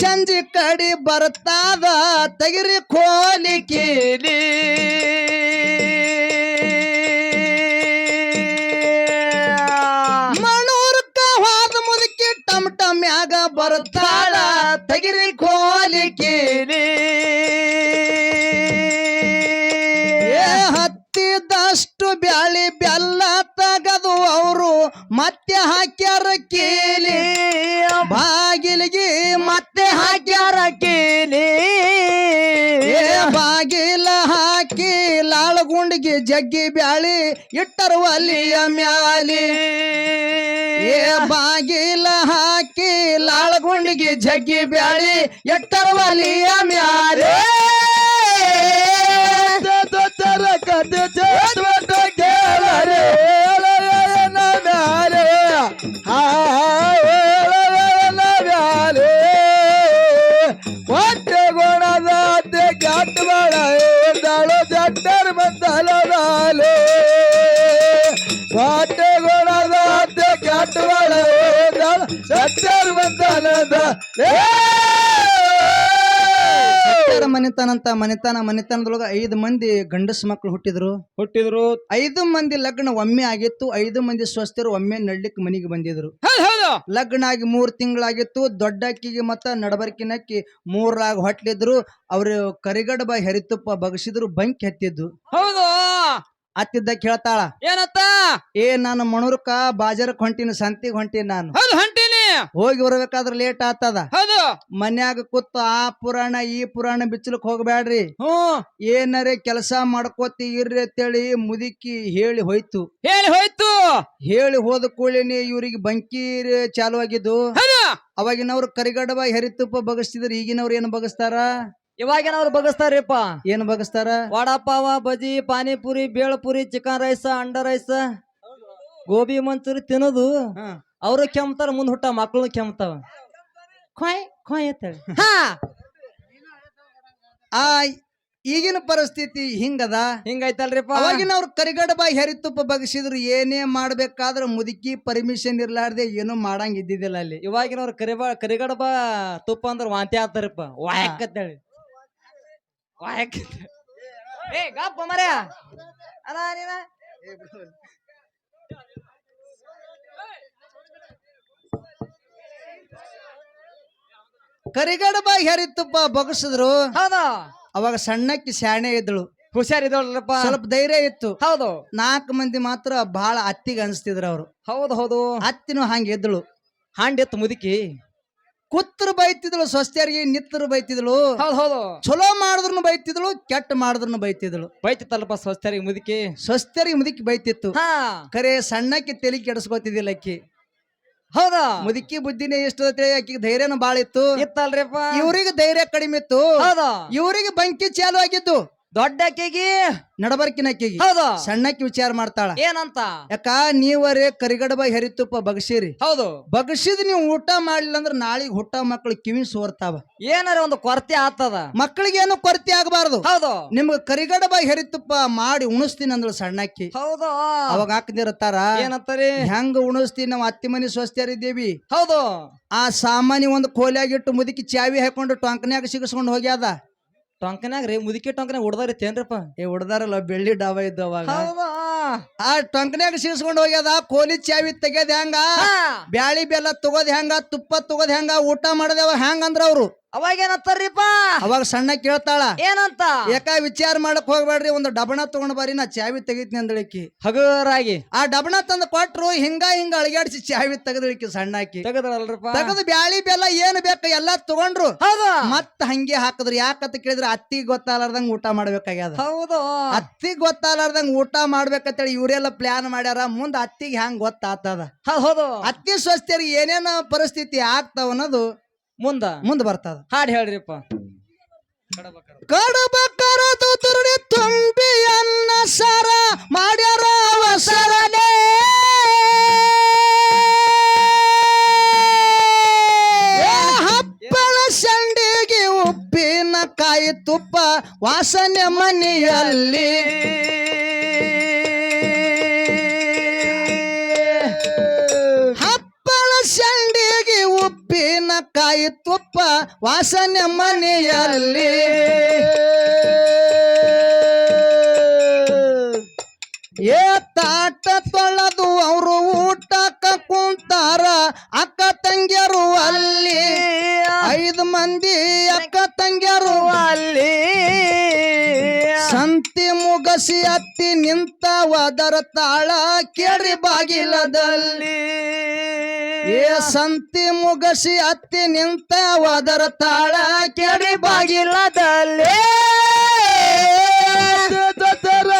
ಚಂಜಿ ಕಡಿ ಬರ್ತಾದ ತಗಿರಿ ಕೋಲಿ ಕೀಲಿ. ಮಣೂರ್ಕ ಹೋದ ಮುದುಕಿ ಟಮ್ ಟಮ್ ಯಾಗ ಬರ್ತಾಳ ತೆಗಿರಿ ಕೋಲಿ ಕೀಲಿ. ಹತ್ತಿದಷ್ಟು ಬ್ಯಾಳಿ ಬೆಲ್ಲ ತಗದು ಅವರು ಮತ್ತೆ ಹಾಕ್ಯಾರ ಕೀಲಿ. ಬಾಗಿಲಿಗೆ ಮತ್ತೆ ಹಾಕ್ಯಾರ ಕೀಲಿ ಏ ಬಾಗಿಲ ಹಾಕಿ ಲಾಳಗುಂಡಿಗೆ ಜಗ್ಗಿ ಬ್ಯಾಳಿ ಇಟ್ಟರು ಅಲ್ಲಿಯ ಮ್ಯಾಲಿ ಏ ಬಾಗಿಲ ಹಾಕಿ ಲಾಳಗುಂಡಿಗೆ ಜಗ್ಗಿ ಬ್ಯಾಳಿ ಇಟ್ಟರು ಅಲ್ಲಿಯ ಮ್ಯಾಲೆ ತರ ಕತೆ ಹೊಟ್ಟೆ ಗೋಳದ ಅತ್ತೆ ಗಟ್ಟವಾಳ ಬಾಳ ಸತ್ಯರ ಮನೆತನ ಅಂತ ಮನೆತನ ಮನೆತನದೊಳಗ ಐದು ಮಂದಿ ಗಂಡಸ ಮಕ್ಕಳು ಹುಟ್ಟಿದ್ರು. ಹುಟ್ಟಿದ್ರು. ಐದು ಮಂದಿ ಲಗ್ನ ಒಮ್ಮೆ ಆಗಿತ್ತು ಐದು ಮಂದಿ ಸ್ವಸ್ಥರು ಒಮ್ಮೆ ನಡ್ಲಿಕ್ಕೆ ಮನೆಗೆ ಬಂದಿದ್ರು. ಹೌದು ಹೌದು. ಲಗ್ನ ಆಗಿ ಮೂರ್ ತಿಂಗಳಾಗಿತ್ತು ದೊಡ್ಡಕ್ಕಿಗೆ ಮತ್ತ ನಡಬರ್ಕಿನಕ್ಕಿ ಮೂರಾಗ ಹೊಟ್ಲಿದ್ರು ಅವ್ರು ಕರಿಗಡಬ ಹೆರಿತುಪ್ಪ ಬಗಸಿದ್ರು ಬಂಕಿ ಹತ್ತಿದ್ದು. ಹೌದು. ಹತ್ತಿದ್ದ ಕೇಳ್ತಾಳ ಏನತ್ತ? ಏ ನಾನು ಮಣೂರ್ಕ ಬಾಜಾರಕ್ ಹೊಂಟಿನ ಸಂತಿಗ್ ಹೊಂಟಿನ ನಾನು. ಹೌದು ಹೊಂಟಿನಿ. ಹೋಗಿ ಬರ್ಬೇಕಾದ್ರ ಲೇಟ್ ಆತದ ಹೌದು. ಮನ್ಯಾಗ ಕೂತು ಆ ಪುರಾಣ ಈ ಪುರಾಣ ಬಿಚ್ಚಲಕ್ ಹೋಗ್ಬ್ಯಾಡ್ರಿ. ಹ್ಮ್ ಏನರೇ ಕೆಲಸ ಮಾಡ್ಕೋತಿ ಇರ್ರಿ ಅಂತೇಳಿ ಮುದುಕಿ ಹೇಳಿ ಹೋಯ್ತು. ಹೇಳಿ ಹೋಯ್ತು. ಹೇಳಿ ಹೋದ ಕೂಡಲೇನೆ ಇವ್ರಿಗೆ ಬಂಕಿ ಚಾಲು ಆಗಿದ್ದು. ಹೌದು. ಅವಾಗಿನವ್ರು ಕರಿಗಡಬ ಹೆರಿತುಪ್ಪ ಬಗಸ್ತಿದ್ರು ಈಗಿನವ್ರು ಏನ್ ಬಗಸ್ತಾರ? ಇವಾಗಿನವ್ರು ಬಗಸ್ತಾರ್ರಿಪ್ಪ ಏನ್ ಬಗಸ್ತಾರ ವಡಾಪಾವ ಬಜಿ ಪಾನಿಪುರಿ ಬೇಳ್ಪುರಿ ಚಿಕನ್ ರೈಸ್ ಅಂಡ ರೈಸ್ ಗೋಬಿ ಮಂಚೂರಿ ತಿನ್ನೋದು. ಅವರು ಕೆಮ್ತಾರ ಮುಂದ್ ಹುಟ್ಟ ಮಕ್ಳು ಕೆಮ್ತಾವ. ಖಾಯ್ ಖಾಯ್ ಅಂತೇಳಿ. ಹಾ. ಆ ಈಗಿನ ಪರಿಸ್ಥಿತಿ ಹಿಂಗದ? ಹಿಂಗೈತಲ್ರಿಪ್ಪ. ಅವಾಗಿನವ್ರು ಕರಿಗಡಬ ಹೆರಿತುಪ್ಪ ಬಗಸಿದ್ರು ಏನೇ ಮಾಡ್ಬೇಕಾದ್ರ ಮುದುಕಿ ಪರ್ಮಿಷನ್ ಇರ್ಲಾರ್ದೆ ಏನು ಮಾಡಂಗ್ ಇದ್ದಿದ್ದಿಲ್ಲ ಅಲ್ಲಿ. ಇವಾಗಿನವ್ರು ಕರಿಬಾ ಕರಿಗಡಬ ತುಪ್ಪ ಅಂದ್ರೆ ವಾಂತಿ ಆಗ್ತಾರಪ್ಪ. ವಾಯಕ್ ಅಂತೇಳಿ. ಏ ಗಪ್ಪ ಮರ್ಯ ನೀನ? ಕರಿಗಡಬ ಹೆರಿತ್ತಪ್ಪ ಬಗಸಿದ್ರು. ಹೌದಾ. ಅವಾಗ ಸಣ್ಣಕ್ಕಿ ಶಾಣೆ ಇದ್ದಳು. ಹುಷಾರಿದವಲ್ರಪ್ಪ ಸ್ವಲ್ಪ ಧೈರ್ಯ ಇತ್ತು. ಹೌದು. ನಾಲ್ಕು ಮಂದಿ ಮಾತ್ರ ಬಹಳ ಅತ್ತಿಗೆ ಅನಿಸ್ತಿದ್ರು ಅವರು. ಹೌದು ಹೌದು. ಅತ್ತಿನೂ ಹಂಗೆ ಎದ್ದಳು. ಹಾಂಡೆತ್ತು ಮುದುಕಿ. ಕುತ್ತರು ಬೈತಿದ್ಳು ಸ್ವಸ್ಥರಿಗೆ ನಿತ್ತರು ಬೈತಿದ್ಳು ಹೌದು ಹೌದು. ಚಲೋ ಮಾಡಿದ್ರು ಬೈತಿದ್ಳು ಕೆಟ್ಟ ಮಾಡಿದ್ರು ಬೈತಿದ್ಳು ಬೈತಿತ್ತಲ್ಲಪ್ಪ ಸ್ವಸ್ಥರಿಗೆ ಮುದುಕಿ? ಸ್ವಸ್ಥರಿಗೆ ಮುದುಕಿ ಬೈತಿತ್ತು. ಹಾ. ಖರೆ ಸಣ್ಣಕ್ಕೆ ತಲೆ ಕೆಡಿಸ್ಕೊತಿದ್ದಿಲ್ಲ ಅಕ್ಕಿ. ಹೌದಾ? ಮುದುಕಿ ಬುದ್ಧಿನೇ ಎಷ್ಟು ಆಕಿಗೆ ಧೈರ್ಯನೂ ಬಾಳಿತ್ತು. ಇತ್ತಲ್ರಿಪ್ಪ. ಇವ್ರಿಗೆ ಧೈರ್ಯ ಕಡಿಮೆ ಇತ್ತು. ಹೌದಾ? ಇವ್ರಿಗೆ ಬಂಕಿ ಚಾಲು ಆಗಿದ್ದು. ದೊಡ್ಡ ಅಕ್ಕಿಗೆ ನಡಬರ್ಕಿನ ಅಕ್ಕಿಗೆ. ಹೌದು. ಸಣ್ಣಕ್ಕಿ ವಿಚಾರ ಮಾಡ್ತಾಳ. ಏನಂತ? ಯಾಕ ನೀವರೆ ಕರಿಗಡಬ ಹೆರಿತುಪ್ಪ ಬಗಸಿರಿ. ಹೌದು. ಬಗಸಿದ್ ನೀವು ಊಟ ಮಾಡ್ಲಿಲ್ಲ ಅಂದ್ರೆ ನಾಳಿಗೆ ಹುಟ್ಟ ಮಕ್ಳು ಕಿವಿ ಸೋರ್ತಾವ. ಏನಾರ ಒಂದು ಕೊರತೆ ಆಗ್ತದ? ಮಕ್ಕಳಿಗೆ ಏನು ಕೊರತೆ ಆಗಬಾರ್ದು. ಹೌದು. ನಿಮ್ಗೆ ಕರಿಗಡಬ ಹೆರಿತುಪ್ಪ ಮಾಡಿ ಉಣಿಸ್ತೀನಿ ಅಂದ್ರೆ ಸಣ್ಣಕ್ಕಿ. ಹೌದು. ಅವಾಗ ಹಾಕದಿರತ್ತಾರ? ಏನಂತಾರೆ? ಹೆಂಗ ಉಣಿಸ್ತೀನಿ ನಾವು ಅತ್ತಿ ಮನಿ ಸ್ವಸ್ಥರಿದ್ದೀವಿ ಹೌದು. ಆ ಸಾಮಾನ್ಯ ಒಂದು ಕೋಲಿಯಾಗಿಟ್ಟು ಮುದುಕಿ ಚಾವಿ ಹಾಕೊಂಡು ಟೊಂಕನ್ಯಾಗ ಸಿಗಿಸ್ಕೊಂಡು ಹೋಗ್ಯಾದ. ಟೊಂಕನ್ಯಾಗ ರೀ ಮುದುಕಿ ಟೊಂಕನಾಗ ಹೊಡ್ದಾರಿ ತೇನ್ರಪ್ಪ ಏ ಹೊಡ್ದಾರಲ್ಲ ಬೆಳ್ಳಿ ಡಾಬಾ ಇದ್ದು ಅವಾಗ ಆ ಟೊಂಕನ್ಯಾಗ ಸೀಸ್ಕೊಂಡು ಹೋಗ್ಯದ ಕೋಲಿ ಚಾವಿ ತೆಗ್ಯದ ಹೆಂಗ. ಬ್ಯಾಳಿ ಬೆಲ್ಲ ತಗೋದ್ ಹೆಂಗ ತುಪ್ಪ ತಗೋದ್ ಹೆಂಗ ಊಟ ಮಾಡದೇವ ಹೆಂಗ ಅಂದ್ರ ಅವ್ರು? ಅವಾಗ ಏನಂತಾರ್ರಿಪ್ಪ ಅವಾಗ ಸಣ್ಣ ಕೇಳ್ತಾಳ ಏನಂತ? ಯಾಕ ವಿಚಾರ ಮಾಡಕ್ ಹೋಗ್ಬೇಡ್ರಿ ಒಂದು ಡಬಣ ತಗೊಂಡ್ ಬಾರಿ ನಾ ಚಾವಿ ತೆಗಿತೀನಿ ಅಂದಳಿಕಿ. ಹಗುರಾಗಿ. ಆ ಡಬಣ ತಂದು ಕೊಟ್ರು ಹಿಂಗ ಹಿಂಗ ಅಳಗಾಡಿಸಿ ಚಾವಿ ತೆಗದಳಿಕಿ ಸಣ್ಣಾಕಿ ತೆಗದ್ರಲ್ರಿಪ್ಪ ತೆಗದು ಬ್ಯಾಳಿ ಬೆಲ್ಲ ಏನ್ ಬೇಕು ಎಲ್ಲಾ ತಗೊಂಡ್ರು. ಹೌದು. ಮತ್ತ ಹಂಗೆ ಹಾಕಿದ್ರು. ಯಾಕಂತ ಕೇಳಿದ್ರೆ ಅತ್ತಿ ಗೊತ್ತಾಲಾರ್ದಂಗ ಊಟ ಮಾಡ್ಬೇಕಾಗ್ಯದ. ಹೌದು. ಅತ್ತಿ ಗೊತ್ತಾಲಾರ್ದಂಗ ಊಟ ಮಾಡ್ಬೇಕಂತೇಳಿ ಇವರೆಲ್ಲ ಪ್ಲಾನ್ ಮಾಡ್ಯಾರ. ಮುಂದ ಅತ್ತಿಗೆ ಹ್ಯಾಂಗ್ ಗೊತ್ತಾತದ. ಹೌದು. ಅತ್ತಿ ಸ್ವಸ್ಥರಿಗೆ ಏನೇನ ಪರಿಸ್ಥಿತಿ ಆಗ್ತಾವ ಅನ್ನೋದು ಮುಂದ? ಮುಂದ ಬರ್ತದ. ಹಾಡ್ ಹೇಳ್ರಿಪ್ಪ. ಕಡಬಕರ ತುರುಡಿ ತುಂಬಿ ಅನ್ನ ಸರ ಮಾಡ್ಯಾರ ಹಪ್ಪಳ ಸಂಡಿಗೆ ಉಪ್ಪಿನ ಕಾಯಿ ತುಪ್ಪ ವಾಸನೆ ಮನೆಯಲ್ಲಿ. ತುಪ್ಪ ವಾಸನೆ ಮನೆಯಲ್ಲಿ. ಏ ತಾಟ ತೊಳೆದು ಅವರು ಊಟಕ್ಕ ಕುಂತಾರ. ಅಕ್ಕ ಅಲ್ಲಿ ಐದು ಮಂದಿ ಅಕ್ಕ ತಂಗಿಯರು ಅಲ್ಲಿ. ಸಂತಿ ಮುಗಸಿ ಅತ್ತಿ ನಿಂತ ಅದರ ತಾಳ ಕೇಳಿ ಬಾಗಿಲದಲ್ಲಿ. ಏ ಸಂತಿ ಮುಗಸಿ ಅತ್ತಿ ನಿಂತ ಅದರ ತಾಳ ಕೇಳಿ ಬಾಗಿಲದಲ್ಲಿ. ತರ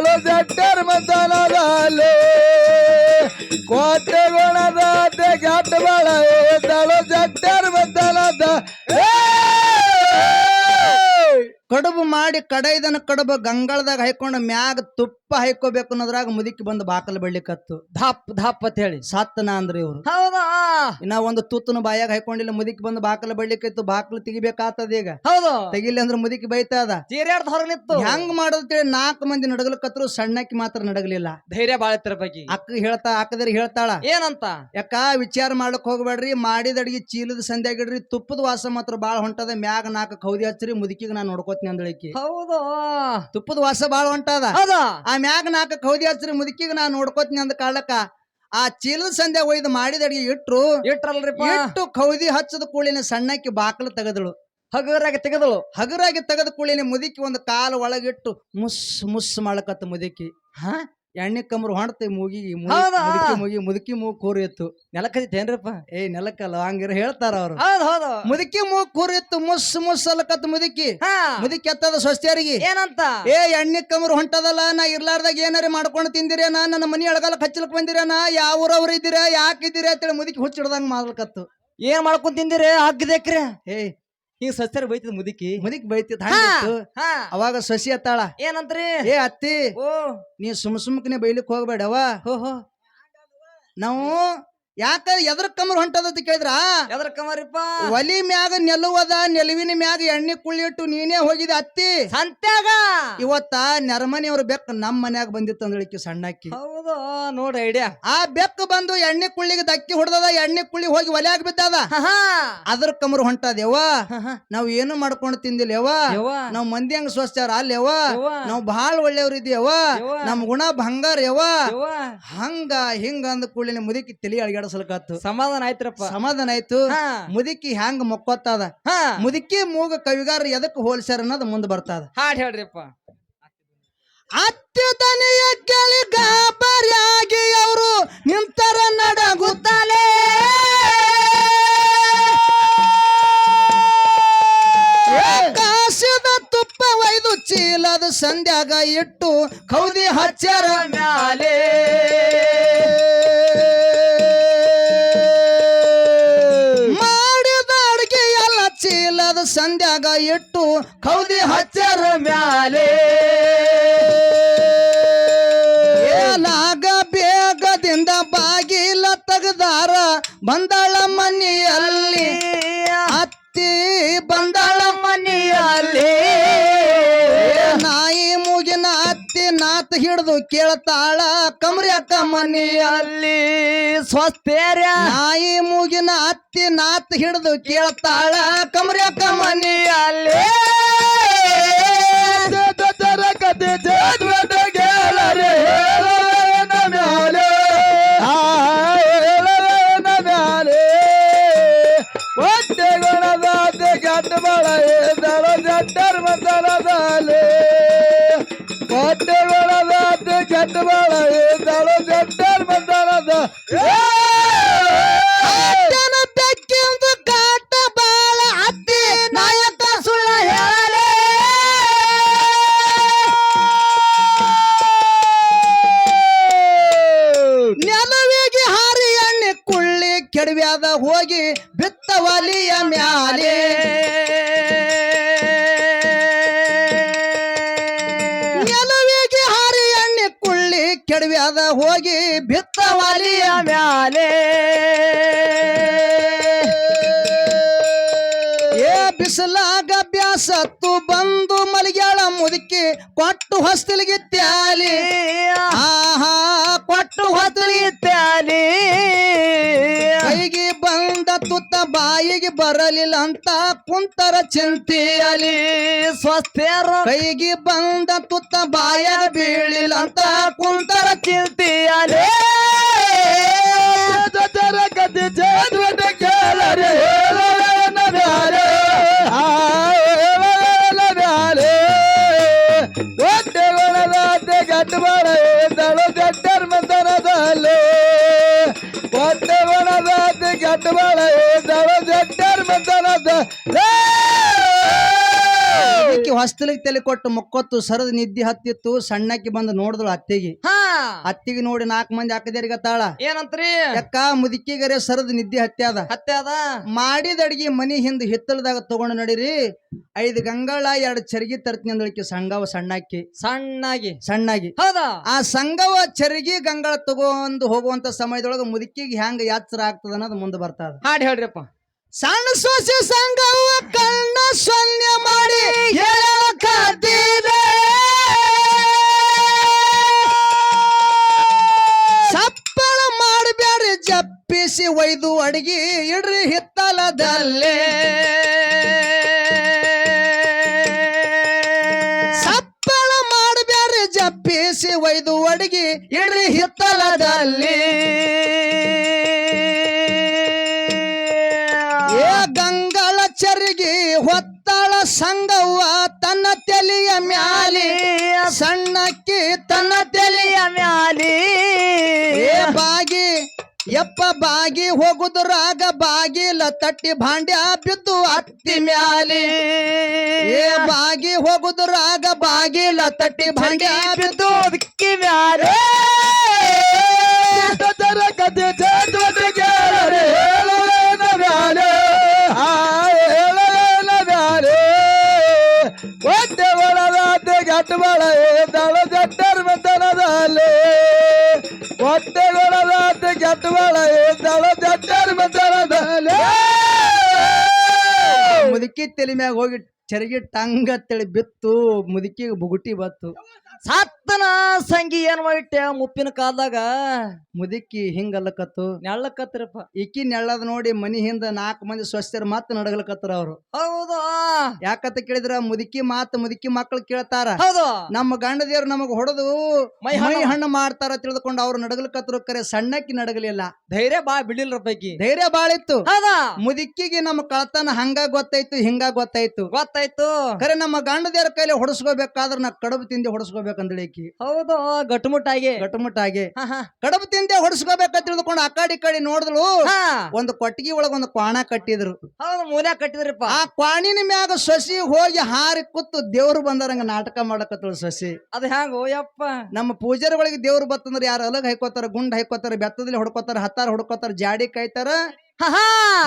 ಏತಾಳು ಜಟ್ಟರ್ ಮತನದಲ್ಲಿ ಕಡುಬು ಮಾಡಿ ಕಡೈದನ ಕಡುಬು ಗಂಗಳದಾಗ ಹೈಕೊಂಡು ಮ್ಯಾಗ ತುಪ್ಪ ಹೈಕೋಬೇಕು ಅನ್ನೋದ್ರಾಗ ಮುದುಕಿ ಬಂದು ಬಾಕಲ್ ಬೆಳ್ಳಿಕತ್ತು ಧಾಪ್ ಧಾಪ್ ಅಂತ ಹೇಳಿ. ಸತ್ತನ ಅಂದ್ರಿ ಇವ್ರು. ಹೌದಾ? ಇನ್ನ ಒಂದು ತುತ್ತನ ಬಾಯಾಗ ಹೈಕೊಂಡಿಲ್ಲ ಮುದುಕಿ ಬಂದು ಬಾಕಲ ಬೆಳ್ಳಿಕತ್ತು ಬಾಕಲ್ ತೆಗಿಬೇಕಾತದ ಈಗ. ಹೌದು. ತೆಗಿಲಿ ಅಂದ್ರೆ ಮುದುಕಿ ಬೈತಾದ. ಚೀರ್ಯಾಡ್ದ ಹೊರಲಿತ್ತು. ಹೆಂಗ್ ಮಾಡೋದ್ ನಾಲ್ಕು ಮಂದಿ ನಡಗಲಕತ್ರು ಸಣ್ಣಕ್ಕೆ ಮಾತ್ರ ನಡಗಲಿಲ್ಲ. ಧೈರ್ಯ ಬಾಳ ಬಗ್ಗೆ ಅಕ್ಕ ಹೇಳ್ತಾ ಅಕ್ಕದ್ರಿ ಹೇಳ್ತಾಳ. ಏನಂತ? ಯಾಕ ವಿಚಾರ ಮಾಡ್ಲಕ್ ಹೋಗ್ಬೇಡ್ರಿ ಮಾಡಿದ ಅಡಿಗೆ ಚೀಲದ ಸಂಧ್ಯಾಗಿಡ್ರಿ ತುಪ್ಪದ ವಾಸ ಮಾತ್ರ ಬಾಳ ಹೊಂಟದ ಮ್ಯಾಗ ನಾಲ್ಕು ಕೌದಿ ಹಚ್ಚ್ರಿ ಮುದುಕಿಗೆ ನಾ ನೋಡ್ಕೋತೀನಿ ಅಂದಳಿಕಿ. ಹೌದು. ತುಪ್ಪದ ವಾಸ ಬಾಳ ಹೊಂಟದ. ಹೌದು. ಆ ಮ್ಯಾಗ ನಾಕ ಕೌದಿ ಹಚ್ಚರಿ ಮುದುಕಿಗೆ ನಾ ನೋಡ್ಕೋತೀನಿ ಅಂದ ಕಾಲಕ್ಕ ಆ ಚೀಲದ ಸಂಧ್ಯಾಗ ಒಯ್ದು ಮಾಡಿದ ಅಡಿಗೆ ಇಟ್ರು ಇಟ್ರಲ್ರಿ ಇಟ್ಟು ಕೌದಿ ಹಚ್ಚದ ಕೂಳಿನ ಸಣ್ಣಕ್ಕೆ ಬಾಕಲು ತೆಗೆದಳು. ಹಗುರಾಗಿ ತೆಗೆದಳು. ಹಗುರಾಗಿ ತೆಗೆದ ಕೂಳಿನ ಮುದುಕಿ ಒಂದು ಕಾಲು ಒಳಗಿಟ್ಟು ಮುಸ್ ಮುಸ್ ಮಾಡಕತ್ತ ಮುದುಕಿ. ಹಾ? ಎಣ್ಣೆ ಕಮ್ರು ಹೊಣ್ತಿ ಮುಗಿ ಹೌದಾ? ಮುದುಕಿ ಮೂಗಿ ಮುದುಕಿ ಮೂಗ್ ಕೂರಿತ್ತು ಏನ್ರಪ್ಪ? ಏ ನೆಲಕ್ಕಲ್ಲ ಹಂಗಿರ ಹೇಳ್ತಾರ ಅವ್ರು. ಹೌದು ಹೌದು. ಮುದುಕಿ ಮೂಗ್ ಕೂರಿತ್ತು ಮುಸ್ ಮುಸ್ ಅಲ್ಲಕತ್ ಮುದುಕಿ. ಹಾ. ಮುದುಕಿ ಎತ್ತದ ಏನಂತ? ಏ ಎಣ್ಣೆ ಕಮ್ರು ಹೊಂಟದಲ್ಲ ನಾ ಇರ್ಲಾರ್ದಾಗ ಏನಾರ ಮಾಡ್ಕೊಂಡು ತಿಂದಿರೇನ ನನ್ನ ಮನಿ ಒಳಗಲ್ಲ ಹಚ್ಚಲಕ್ ಬಂದಿರೇನ ಯಾವ ಊರವ್ರು ಇದ್ದೀರಾ ಯಾಕಿದ್ದೀರಾ ಅಂತೇಳಿ ಮುದುಕಿ ಹುಚ್ಚಿಡ್ದಂಗ ಮಾಡ್ಲಕತ್ತು ಏನ್ ಮಾಡ್ಕೊಂಡ್ ತಿಂದಿರಿ? ಹಾಕಿದೇಕ್ರಿ ಏ ಹಿಂಗ್ ಸಸ್ಯರ್ ಬೈತದ ಮುದುಕಿ. ಮುದುಕಿ ಬೈತಿದ್ ಹಾ, ಹಂಗಿತ್ತು ಹಾ. ಅವಾಗ ಸಸಿ ಅತ್ತಾಳ. ಏನಂತ್ರಿ? ಏ ಅತ್ತಿ ಓ. ನೀ ಸುಮ್ ಸುಮ್ಕನೆ ಬೈಲಿಕ್ ಹೋಗ್ಬೇಡವ ಹೋ ಹೋ. ನಾವು ಯಾಕ ಎದ್ರ ಕಮರ್ ಹೊಂಟದ ಅಂತ ಕೇಳಿದ್ರ? ಎದ್ರ ಕಮರಿಪ್ಪ? ಒಲಿ ಮ್ಯಾಗ ನೆಲುವದ ನೆಲುವಿನ ಮ್ಯಾಗ ಎಣ್ಣೆ ಕುಳ್ಳಿಟ್ಟು ನೀನೇ ಹೋಗಿದ ಅತ್ತಿ. ಸಂತ್ಯಾಗ? ಇವತ್ತ ನೆರಮನೆಯವ್ರ ಬೆಕ್ಕ ನಮ್ ಮನ್ಯಾಗ ಬಂದಿತ್ತು ಅಂದಳಿಕೆ ಸಣ್ಣಕ್ಕಿ ಹೌದು ನೋಡ ಐಡಿಯಾ. ಆ ಬೆಕ್ಕ ಬಂದು ಎಣ್ಣೆ ಕುಳ್ಳಿಗೆ ದಕ್ಕಿ ಹೊಡೆದದ ಎಣ್ಣೆ ಕುಳ್ಳಿ ಹೋಗಿ ಒಲ್ಯಾಗ ಬಿದ್ದದ. ಅದ್ರ ಕಮರ್ ಹೊಂಟದೇವ ನಾವ್ ಏನು ಮಾಡ್ಕೊಂಡು ತಿಂದಿಲ್ಲ ಯವ ನಾವು ಮಂದಿ ಹಂಗ ಸ್ವಸ್ಥವ್ರ ಅಲ್ಲೇವ ನಾವು ನಾವ್ ಬಹಳ ಒಳ್ಳೆಯವ್ರ ಇದೀಯವ ಯವ್ವ. ನಮ್ ಗುಣ ಬಂಗಾರ ಯವ್ವ. ಹಂಗ ಹಿಂಗ ಅಂದ ಕುಳ್ಳಿನ ಮುದುಕಿ ತಲಿ ಸಮಾಧಾನ ಆಯ್ತ್ರಪ್ಪ. ಸಮಾಧಾನ ಆಯ್ತು. ಹಾ. ಮುದುಕಿ ಹ್ಯಾಂಗ ಮೊಕ್ಕೊತ್ತದ? ಹಾ. ಮುದುಕಿ ಮೂಗ ಕವಿಗಾರ ಎದಕ್ ಹೋಲ್ಸ್ಯಾರ ಅನ್ನೋದು ಮುಂದೆ ಬರ್ತದ. ಹಾಡ್ ಹೇಳ್ರಿಪ್ಪ. ಅತ್ಯುತನೆಯ ಗಾಬರಿಯಾಗಿ ಅವರು ನಿಂತರ ನಡಗುತ್ತಾನೆ ಕಾಸದ ತುಪ್ಪ ಒಯ್ದು ಚೀಲದ ಸಂಧ್ಯಾಗ ಇಟ್ಟು ಕೌದಿ ಹಚ್ಚರ ಮ್ಯಾಲೆ. ಹಿಡ್ದು ಕೇಳ್ತಾಳ ಕಮ್ರಿ ಅಕ್ಕ ಮನೆಯಲ್ಲಿ ಅಲ್ಲಿ ಸ್ವಸ್ಥೇರ್ಯ ನಾಯಿ ಮೂಗಿನ ಅತ್ತಿ ನಾತ್ ಹಿಡಿದು ಕೇಳ್ತಾಳ ಕಮ್ರಿ ಅಕ್ಕ ಮನೆಯಲ್ಲಿ ಗುಣದ ಅತ್ತೆ ಕೆಟ್ಟ ಬಳ ಏತಾಳು ಜಟ್ಟರ್ ಮತನದಲ್ಲಿ ಹೊಟ್ಟೆ ಗುಣದ ಏ ಬಿಸಲಾಗ ಬ್ಯಾಸತ್ತು ಬಂದು ಮಲಗ್ಯಾಳ ಮುದುಕಿ ಕೊಟ್ಟು ಹೊಸ್ತಲಿಗೆ ತ್ಯಾಲಿ ಆಹಾ ಕೊಟ್ಟು ಹೊಸ್ತಲಿಗೆ ತ್ಯಾಲಿ ಬಾಯಿಗೆ ಬರಲಿಲ್ಲ ಅಂತ ಕುಂತರ ಚಿಂತೆಯಲ್ಲಿ ಸ್ವಸ್ಥರು ಕೈಗೆ ಬಂದ ತುತ್ತ ಬಾಯ ಬೀಳಿಲ್ಲ ಅಂತ ಕುಂತರ ಚಿಂತೆಯಲ್ಲಿ ಜರ ಕತೆ ಕೇಳರೆ ಬಾಳ ಹೊಸ್ತಲಿಗೆ ತಲೆ ಕೊಟ್ಟು ಮುಕ್ಕೊತ್ತು ಸರದ ನಿದ್ದೆ ಹತ್ತಿತ್ತು ಸಣ್ಣಕ್ಕೆ ಬಂದು ನೋಡಿದಳು ಅತ್ತಿಗೆ. ಹಾ. ಅತ್ತಿಗೆ ನೋಡಿ ನಾಲ್ಕು ಮಂದಿ ಅಕ್ಕದೇರಿಗತ್ತಾಳ ಏನಂತ್ರಿ? ಯಾಕ ಮುದುಕಿಗರೆ ಸರದ ನಿದ್ದೆ ಹತ್ಯಾದ ಹತ್ಯಾದ ಮಾಡಿದ ಅಡಿಗೆ ಮನಿ ಹಿಂದ್ ಹಿತ್ತಲದಾಗ ತಗೊಂಡು ನಡೀರಿ ಐದು ಗಂಗಾಳ ಎರಡು ಚರಗಿ ತರ್ತೀನಿ ಅಂದಳಿಕೆ ಸಂಗವ ಸಣ್ಣಕ್ಕಿ ಸಣ್ಣಾಗಿ. ಸಣ್ಣಾಗಿ. ಹೌದಾ? ಆ ಸಂಗವ ಚರಗಿ ಗಂಗಾಳ ತಗೊಂಡು ಹೋಗುವಂತ ಸಮಯದೊಳಗ ಮುದುಕಿಗೆ ಹೆಂಗ ಯಾತ್ರ ಆಗ್ತದ ಅನ್ನೋದು ಮುಂದೆ ಬರ್ತದ ಹಾಡಿ ಹೇಳ್ರಿಪ್ಪ. ಸಣ್ಣ ಸೊಸೆ ಸಂಗವ ಕಣ್ಣ ಸೊನ್ನೆ ಮಾಡಿ. ಸಪ್ಪಳ ಮಾಡಬೇಡ್ರಿ, ಜಪ್ಪಿಸಿ ಒಯ್ದು ಅಡಿಗೆ ಇಡ್ರಿ ಹಿತ್ತಲದಲ್ಲೇ ಸಪ್ಪಳ ಮಾಡಬೇಡ್ರಿ, ಜಪ್ಪಿಸಿ ಒಯ್ದು ಅಡಿಗೆ ಇಡ್ರಿ ಹಿತ್ತಲದಲ್ಲಿ ಸಂಗವ್ವ ತನ್ನ ತೆಲಿಯ ಮ್ಯಾಲಿ ಸಣ್ಣಕ್ಕಿ ತನ್ನ ತೆಲಿಯ ಮ್ಯಾಲಿ. ಏ ಬಾಗಿ ಯಪ್ಪ ಬಾಗಿ ಹೋಗುದ್ರಾಗ ಬಾಗಿಲ ತಟ್ಟಿ ಭಾಂಡ್ಯ ಬಿದ್ದು ಅತ್ತಿ ಮ್ಯಾಲಿ. ಏ ಬಾಗಿ ಹೋಗುದ್ರಾಗ ಬಾಗಿಲ ತಟ್ಟಿ ಭಾಂಡ್ಯ ಬಿದ್ದು ಅದಕ್ಕೆ ಮ್ಯಾಲೆ. ಜರ ಹೊಟ್ಟೆ ಒಳಗಾತೆ ಗಟ್ಟು ಬಾಳ ದಳು ಜಟ್ಟರ್ ಮತನದಲ್ಲಿ ಹೊಟ್ಟೆ ಒಳಗಾತೆ ಗಟ್ಟು ಬಾಳ ದಳು ಜಟ್ಟರ್ ಮತನದಲ್ಲಿ ಮುದುಕಿ ತಲೆ ಮ್ಯಾಗ ಹೋಗಿ ಚರಗಿ ಟಂಗ ತಳಿ ಬಿತ್ತು ಮುದುಕಿಗೆ ಬುಗುಟಿ ಬತ್ತು. ಸತ್ತನ ಸಂಗಿ ಏನ್ ಮಾಡಿಟ್ಟೆ? ಮುಪ್ಪಿನ ಕಾಲದಾಗ? ಮುದುಕಿ ಹಿಂಗಲ್ಲಕತ್ತು ನೆಳ್ಳಕತ್ರಪ್ಪ ಇಕ್ಕಿ ನೆಳ್ಳದ್ ನೋಡಿ ಮನಿ ಹಿಂದ ನಾಲ್ಕು ಮಂದಿ ಸ್ವಸ್ಥರ ಮಾತು ನಡಗಲಕತ್ತಾರ ಅವ್ರು. ಹೌದು? ಯಾಕತ್ತ ಕೇಳಿದ್ರ ಮುದುಕಿ ಮಾತು ಮುದುಕಿ ಮಕ್ಕಳು ಕೇಳ್ತಾರ. ಹೌದು. ನಮ್ಮ ಗಂಡ ದೇವ್ರು ನಮಗ್ ಹೊಡೆದು ಮೈ ಹಣ್ಣು- ಹಣ್ಣು ಮಾಡ್ತಾರ ತಿಳಿದುಕೊಂಡು ಅವ್ರು ನಡಗಲಕತ್ರು ಕರೆ ಸಣ್ಣಕ್ಕಿ ನಡಗಲಿಲ್ಲ. ಧೈರ್ಯ ಬಾ ಬಿಡಿಲ್ರ ಪೈಕಿ ಧೈರ್ಯ ಬಾಳಿತ್ತು ಹೌದಾ? ಮುದುಕಿಗೆ ನಮ್ಮ ಕಳತನ ಹಂಗ ಗೊತ್ತಾಯ್ತು ಹಿಂಗ ಗೊತ್ತಾಯ್ತು. ಗೊತ್ತಾಯ್ತು. ಕರೆ ನಮ್ಮ ಗಂಡ ದೇವ್ರ ಕೈಲಿ ಹೊಡಸ್ಕೋಬೇಕಾದ್ರ ನಾ ಕಡುಬು ತಿಂದಿ ಹೊಡಸ್ಕೋಬೇಕಂದಳಿ ಆಕಿ ಹೌದು ಗಟ್ಟುಮುಟ್ಟಾಗಿ ಗಟ್ಟುಮುಟ್ಟಾಗಿ ಕಡಬು ತಿಂದೆ ಹೊಡಿಸ್ಕೋಬೇಕ ತಿಳಿದುಕೊಂಡು ಆ ಕಡೆ ಈ ಕಡೆ ನೋಡಿದ್ಳು ಹಾ. ಒಂದು ಕೊಟ್ಟಿಗೆ ಒಳಗ ಒಂದು ಕ್ವಾಣ ಕಟ್ಟಿದ್ರು. ಹೌದು ಮೂಲೆ ಕಟ್ಟಿದ್ರಿಪ್ಪ. ಆ ಕ್ವಾಣಿನ ಮ್ಯಾಗ ಸಸಿ ಹೋಗಿ ಹಾರಿ ಕೂತು ದೇವ್ರು ಬಂದಾರಂಗ ನಾಟಕ ಮಾಡಕತ್ತಳು ಸಸಿ. ಅದ ಹ್ಯಾಂಗ ಯಪ್ಪ. ನಮ್ಮ ಪೂಜಾರಿಗಳಿಗೆ ದೇವ್ರು ಬತ್ತಂದ್ರ ಯಾರು ಅಲಗ್ ಹೈಕೋತಾರ ಗುಂಡ್ ಹೈಕೋತಾರ ಬೆತ್ತದಲ್ಲಿ ಹೊಡ್ಕೋತಾರ ಹತ್ತಾರ ಹೊಡ್ಕೋತಾರ ಜಾಡಿ ಕಾಯ್ತಾರ.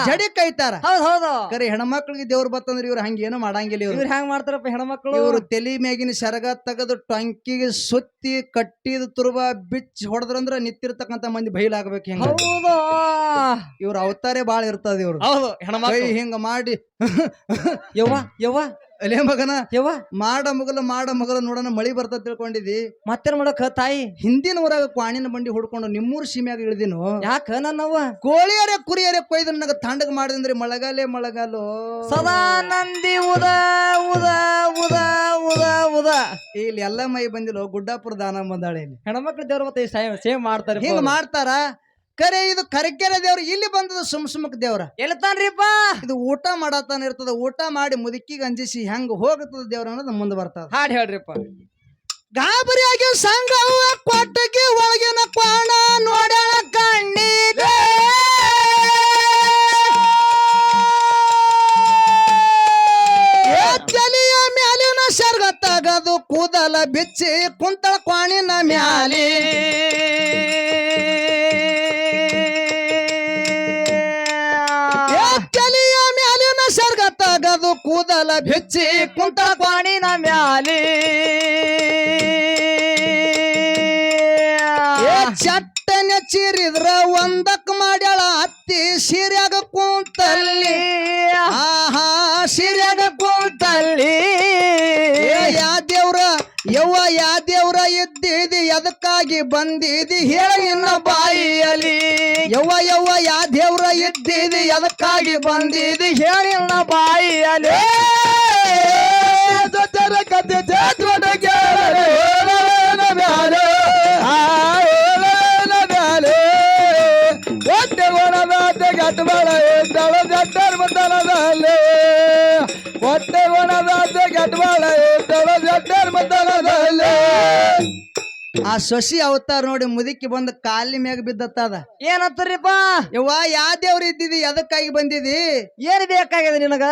ಜಡಿ ಕೈತಾರ. ಹೌದ್ ಹೌದು. ಕರೆ ಹೆಣ್ಮಕ್ಳಿಗೆ ದೇವ್ರ ಬತ್ತಂದ್ರೆ ಇವ್ರು ಹಂಗೇನು ಮಾಡಂಗಿಲ್ಲ ಇವ್ರು. ಇವ್ರು ಹೆಂಗ್ ಮಾಡ್ತಾರಪ್ಪ ಹೆಣ್ಮಕ್ಳು? ಇವ್ರು ತಲೆ ಮ್ಯಾಗಿನ ಸೆರಗ ತೆಗೆದು ಟಂಕಿಗೆ ಸುತ್ತಿ ಕಟ್ಟಿದ ತುರ್ಬ ಬಿಚ್ಚಿ ಹೊಡೆದ್ರಂದ್ರ ನಿಂತಿರ್ತಕ್ಕಂತ ಮಂದಿ ಬೈಲಾಗ್ಬೇಕು ಹೆಂಗ ಹೌದು. ಇವ್ರ ಅವತಾರೆ ಬಾಳ ಇರ್ತದ ಇವ್ರು. ಹೌದು ಕೈ ಹೆಣ್ಮಕ್ಳು ಹಿಂಗ ಮಾಡಿ. ಯವ್ವ ಯವ್ವ. ಅಲೇ ಮಗನ? ಯವ್ವ? ಮಾಡ ಮಗಲ ಮಾಡ ಮಗಲ ನೋಡೋಣ ಮಳಿ ಬರ್ತದ ತಿಳ್ಕೊಂಡಿದಿ? ಮತ್ತೇನ್ ಮಾಡಕ ತಾಯಿ? ಹಿಂದಿನ ಊರಾಗ ಕ್ವಾಣಿನ ಬಂಡಿ ಹುಡ್ಕೊಂಡು ನಿಮ್ಮೂರ್ ಸೀಮ್ಯಾಗ ಇಳಿದಿನು? ಯಾಕ ನನ್ನವ್ವ? ಕೋಳಿಯರೆ ಕುರಿಯರೆ ಕೊಯ್ದು ನನಗ ತಂಡಗ ಮಾಡಿದ್ರಿ ಮಳಗಾಲೇ ಮಳೆಗಾಲು. ಸದಾ ನಂದಿ ಉದ ಉದ ಉದ ಉದ ಉದ. ಇಲ್ಲಿ ಎಲ್ಲ ಮೈ ಬಂದಿಲ್ಲ ಗುಡ್ಡಾಪುರ ದಾನ ಬಂದಾಳೆ ಇಲ್ಲಿ ಹೆಣ್ಮಕ್ಳು ದೇವ್ರ ಮತ್ತೆ ಸೇಮ್ ಮಾಡ್ತಾರೆ ಹಿಂಗ ಮಾಡ್ತಾರ? ಕರೆ ಇದು ಕರಿಕೆರೆ ದೇವ್ರ. ಇಲ್ಲಿ ಬಂದದ ಸುಮ್ ಸುಮಕ್ ದೇವ್ರ. ಎಲ್ತಾನ್ರಿಪ್ಪ ಇದು ಊಟ ಮಾಡತಾನ ಇರ್ತದ. ಊಟ ಮಾಡಿ ಮುದುಕಿಗೆ ಅಂಜಿಸಿ ಹೆಂಗ್ ಹೋಗತದ ದೇವ್ರ ಅನ್ನೋದು ಮುಂದೆ ಬರ್ತದ. ಹಾಡ್ ಹೇಳ್ರಿಪ್ಪ. ಗಾಬರಿಯಾಗಿ ಸಂಘವ ಕೊಟ್ಟಗೆ ಒಳಗಿನ ಕ್ವಾಣ ನೋಡ್ಯಾಳ ಕಣ್ಣಿದೆ ಏ ತಲೆಯ ಮ್ಯಾಲಿನ ಶರ್ಗ ತಗದು ಕೂದಲ ಬಿಚ್ಚಿ ಕುಂತಳ ಕ್ವಾಣಿನ ಮ್ಯಾಲಿ. ಅದು ಕೂದಲ ಬೆಚ್ಚಿ ಕುಂತ ಬಾಣಿನ ಮ್ಯಾಲಿ. ಚಟ್ಟನೆ ಚೀರಿದ್ರ ಒಂದಕ್ ಮಾಡ್ಯಾಳ ಅತ್ತಿ ಶಿರ್ಯಾಗ ಕುಂತಲ್ಲಿ. ಆಹಾ ಶಿರ್ಯಾಗ ಕುಂತಲ್ಲಿ. ಯಾ ದೇವ್ರ, ಯವ್ವ ಯಾ ಇದ್ದಿದಿ ಎದ್ದಿದಿ ಅದಕ್ಕಾಗಿ ಬಂದಿದಿ ಹೇಳ ಇನ್ನ ಬಾಯಿಯಲಿ ಯವ್ವ ಯವ್ವ ಯಾ ದೇವ್ರ ಇದ್ದೀನಿ ಎದಕ್ಕಾಗಿ ಬಂದಿದಿ? ಹೇಳಿಲ್ಲ ಬಾಯಿ ಜೊತೆರ ಕತೆ ಜಾತ್ವನ ಆ ಶಶಿ ಅವತಾರ ನೋಡಿ ಮುದುಕಿ ಬಂದ ಕಾಲಿ ಮ್ಯಾಗ ಬಿದ್ದತ್ತದ. ಏನತ್ತರಿಪ್ಪ ಯವ್ವ ಯಾ ದೇವ್ರ ಇದ್ದಿದಿ? ಅದಕ್ಕಾಗಿ ಬಂದಿದಿ? ಏನ್ ಬೇಕಾಗ್ಯದ ನಿನಗ?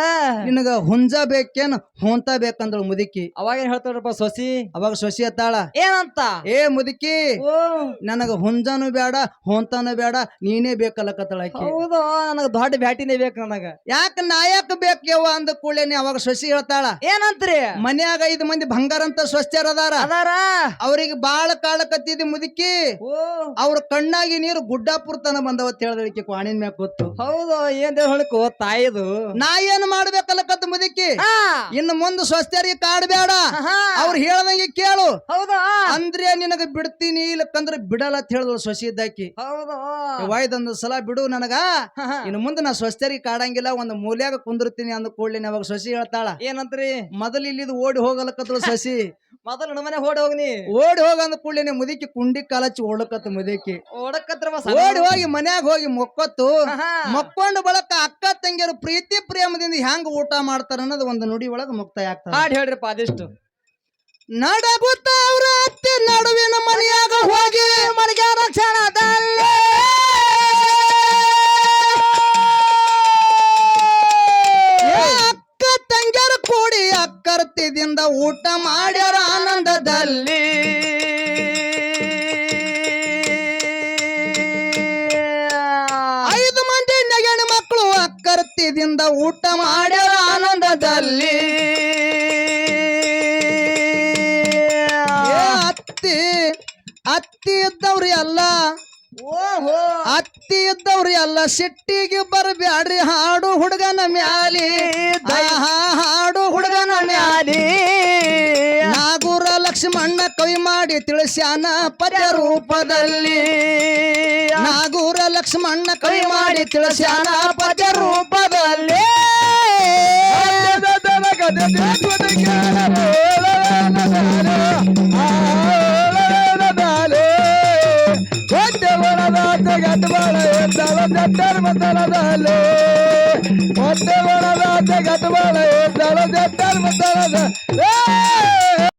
ನಿನಗ ಹುಂಜ ಬೇಕೇನ್ ಹೊಂತ ಬೇಕಂದಳು ಮುದುಕಿ. ಅವಾಗೇನ್ ಹೇಳ್ತಾರಪ್ಪ ಸೊಸಿ? ಅವಾಗ ಶಶಿ ಅತ್ತಾಳ ಏನಂತ? ಏ ಮುದುಕಿ ಓ. ನನಗ ಹುಂಜಾನು ಬೇಡ ಹೊಂತನು ಬೇಡ ನೀನೇ ಬೇಕಲ್ಲಕತ್ತಳ ಆಕಿ. ಹೌದು ನನಗ ದೊಡ್ಡ ಬ್ಯಾಟಿನೇ ಬೇಕು ನನಗ. ಯಾಕ ನಾಯಕ ಬೇಕು ಯವ್ವ ಅಂದ ಕೂಡಲೇನೆ ಅವಾಗ ಶಶಿ ಹೇಳ್ತಾಳ. ಏನಂತ್ರಿ? ಮನ್ಯಾಗ ಐದು ಮಂದಿ ಬಂಗಾರ ಅಂತ ಸ್ವಸ್ಥ್ಯರ ಅದಾರ. ಅದಾರ? ಅವ್ರಿಗೆ ಬಾಳ ಕಾಳಕತ್ತಿದಿ ಮುದುಕಿ ಅವ್ರ ಕಣ್ಣಾಗಿ ನೀರು ಗುಡ್ಡಾಪುರ ತನ ಬಂದವ ತಿಳಿದಳಿಕೆ ಕ್ವಾಣಿನ ಮ್ಯಾಗ ಗೊತ್ತು. ಹೌದು ಏನ್ ಹೇಳಕ್ ತಾಯಿದು. ನಾ ಏನ್ ಮಾಡ್ಬೇಕಲ್ಲಕತ್ತ ಮುದುಕಿ? ಇನ್ನು ಮುಂದೆ ಸ್ವಸ್ಥರಿಗೆ ಕಾಡ್ಬೇಡ. ಅವ್ರು ಹೇಳ್ದಂಗೆ ಕೇಳು. ಹೌದಾ ಅಂದ್ರೆ ನಿನಗ ಬಿಡ್ತೀನಿ ಇಲ್ಲಕ್ಕಂದ್ರ ಬಿಡಲ್ಲ ಅಂತ ಹೇಳಿದ್ರು ಸೊಸಿ ಇದ್ದಾಕಿ. ಹೌದು ವಾಯ್ದೊಂದು ಸಲ ಬಿಡು ನನಗ. ಇನ್ನು ಮುಂದೆ ನಾ ಸ್ವಸ್ಥರಿಗೆ ಕಾಡಂಗಿಲ್ಲ ಒಂದು ಮೂಲ್ಯಾಗ ಕುಂದಿರ್ತೀನಿ ಅಂದ ಕೂಡ್ಲಿನ ಅವಾಗ ಸೊಸಿ ಹೇಳ್ತಾಳ. ಏನಂತ್ರಿ? ಮೊದಲು ಇಲ್ಲಿದು ಓಡಿ ಹೋಗಲಕತ್ತಳು ಸಸಿ. ಮೊದಲು ನಮ್ಮನೆ ಓಡಿ ಹೋಗ್ನಿ ಓಡಿ ಹೋಗ ಅಂದ ಕೂಡ್ಲೇನೆ ಮುದುಕಿ ಕುಂಡಿ ಕಾಲಚ್ಚಿ ಓಡಕತ್ತ ಮುದುಕಿ. ಓಡಕತ್ರ ಓಡಿ ಹೋಗಿ ಮನ್ಯಾಗ ಹೋಗಿ ಮೊಕ್ಕತ್ತು. ಮಕ್ಕೊಂಡು ಬಳಕ ಅಕ್ಕ ತಂಗಿಯರು ಪ್ರೀತಿ ಪ್ರೇಮದಿಂದ ಹೆಂಗ್ ಊಟ ಮಾಡ್ತಾರ ಅನ್ನೋದು ಒಂದು ನುಡಿ ಒಳಗ ಮುಕ್ತಾಯ ಆಗ್ತದೆ. ಹಾಡ್ ಹೇಳ್ರಿಪ್ಪ ಅದಿಷ್ಟು ನಡಗುತ್ತ ಅವ್ರ ಅತ್ತೆ ನಡುವಿನ ಮನೆಯಾಗ ಹೋಗಿ ಮನೆಗೆ ಕ್ಷಣದಲ್ಲಿ. ಸಿಟ್ಟಿಗೆ ಬರಬ್ಯಾಡ್ರಿ. ಹಾಡು ಹುಡುಗನ ಮ್ಯಾಲಿ. ಹಾಡು ಹುಡುಗನ ಮ್ಯಾಲಿ. ನಾಗೂರ ಲಕ್ಷ್ಮಣ್ಣ ಕೈ ಮಾಡಿ ತಿಳಿಸ್ಯಾನ ಪದ್ಯ ರೂಪದಲ್ಲಿ. ನಾಗೂರ ಲಕ್ಷ್ಮಣ್ಣ ಕೈ ಮಾಡಿ ತಿಳಿಸ್ಯಾನ ಪದ್ಯ ರೂಪದಲ್ಲಿ. ಒಣದಾತೆ ಗಟ್ಬಳ ಎದ್ದಳು ಜಟ್ಟರ್ ಮತನದಲ್ಲಿ ಹೊಟ್ಟೆ ಒಣದಾತೆ ಗಟ್ಬಳ ಎದ್ದಳು ಜಟ್ಟರ್ ಮತನದಲ್ಲಿ